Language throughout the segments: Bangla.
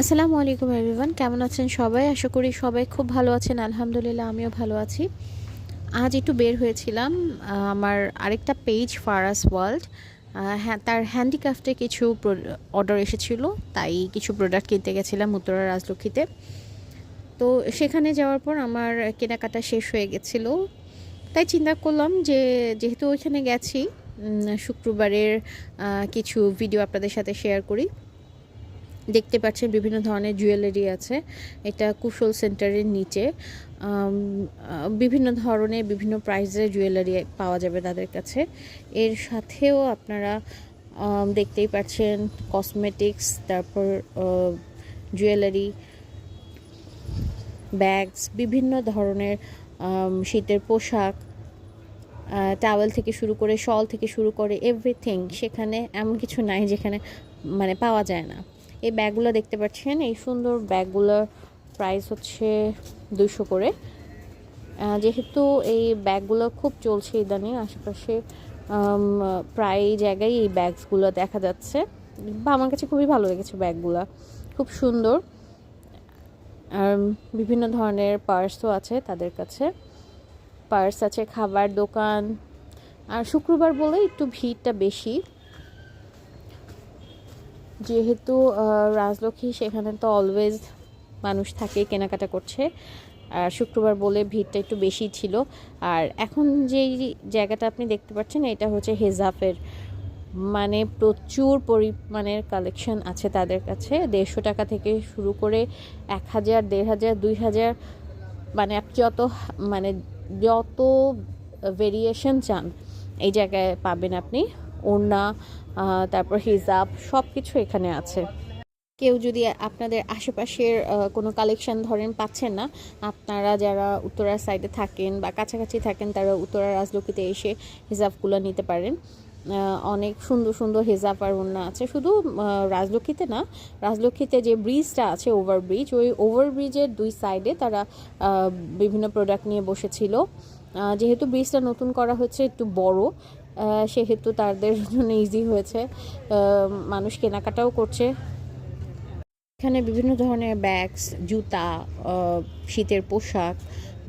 আসসালামু আলাইকুম এভরিওয়ান কেমন আছেন সবাই? আশা করি সবাই খুব ভালো আছেন। আলহামদুলিল্লাহ, আমিও ভালো আছি। আজ একটু বের হয়েছিলাম আমার আরেকটা পেজ ফারাস ওয়ার্ল্ড হ্যাঁ তার হ্যান্ডিক্রাফটে কিছু অর্ডার এসেছিল, তাই কিছু প্রোডাক্ট কিনতে গেছিলাম উত্তরা রাজলক্ষ্মীতে। তো সেখানে যাওয়ার পর আমার কেনাকাটা শেষ হয়ে গেছিল। তাই চিন্তা করলাম যে, যেহেতু ওইখানে গেছি শুক্রবারের কিছু ভিডিও আপনাদের সাথে শেয়ার করি। দেখতে পাচ্ছেন বিভিন্ন ধরনের জুয়েলারি আছে। এটা কুশল সেন্টারের নিচে। বিভিন্ন ধরনের, বিভিন্ন প্রাইসের জুয়েলারি পাওয়া যাবে তাদের কাছে। এর সাথেও আপনারা দেখতেই পাচ্ছেন কসমেটিক্স তারপর জুয়েলারি ব্যাগস বিভিন্ন ধরনের শীতের পোশাক টাওয়েল থেকে শুরু করে শল থেকে শুরু করে এভরিথিং সেখানে এমন কিছু নাই যেখানে মানে পাওয়া যায় না। এই ব্যাগগুলো দেখতে পাচ্ছেন, এই সুন্দর ব্যাগগুলোর প্রাইস হচ্ছে দুশো করে। যেহেতু এই ব্যাগগুলো খুব চলছে ইদানিং, আশেপাশে প্রায় জায়গায় এই ব্যাগসগুলো দেখা যাচ্ছে। বা আমার কাছে খুবই ভালো লেগেছে ব্যাগগুলো, খুব সুন্দর। আর বিভিন্ন ধরনের পার্সও আছে তাদের কাছে। পার্স আছে, খাবার দোকান। আর শুক্রবার বলে একটু ভিড়টা বেশি। যেহেতু রাজলক্ষ্মী সেখানে তো অলওয়েজ মানুষ থাকে, কেনাকাটা করছে। আর শুক্রবার বলে ভিড়টা একটু বেশি ছিল। আর এখন যেই জায়গাটা আপনি দেখতে পাচ্ছেন, এটা হচ্ছে হেজাফের। মানে প্রচুর পরিমাণের কালেকশন আছে তাদের কাছে। দেড়শো টাকা থেকে শুরু করে এক হাজার, দেড় হাজার, দুই হাজার। মানে আপনি যত মানে যত ভেরিয়েশন চান, এই জায়গায় পাবেন আপনি। ওড়না তারপর হিজাব সব কিছু এখানে আছে। কেউ যদি আপনাদের আশেপাশের কোনো কালেকশন ধরেন পাচ্ছেন না, আপনারা যারা উত্তরার সাইডে থাকেন বা কাছাকাছি থাকেন, তারা উত্তরা রাজলক্ষ্মীতে এসে হিজাবগুলো নিতে পারেন। অনেক সুন্দর সুন্দর হেজাব আর ওড়না আছে। শুধু রাজলক্ষ্মীতে না, রাজলক্ষ্মীতে যে ব্রিজটা আছে ওভার ব্রিজ ওই ওভার ব্রিজের দুই সাইডে তারা বিভিন্ন প্রোডাক্ট নিয়ে বসেছিল। যেহেতু ব্রিজটা নতুন করা হচ্ছে, একটু বড় সেহেতু তাদের জন্য ইজি হয়েছে। মানুষ কেনাকাটাও করছে। এখানে বিভিন্ন ধরনের ব্যাগস জুতা শীতের পোশাক,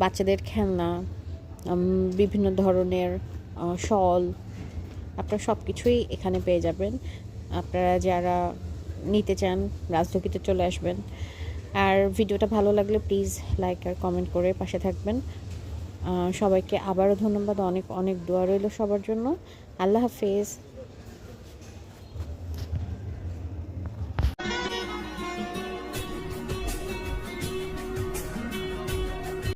বাচ্চাদের খেলনা বিভিন্ন ধরনের শল, আপনারা সব কিছুই এখানে পেয়ে যাবেন। আপনারা যারা নিতে চান রাজলক্ষ্মীতে চলে আসবেন। আর ভিডিওটা ভালো লাগলে প্লিজ লাইক আর কমেন্ট করে পাশে থাকবেন। সবাইকে আবারও ধন্যবাদ অনেক অনেক দোয়া রইল সবার জন্য। আল্লাহ হাফেজ।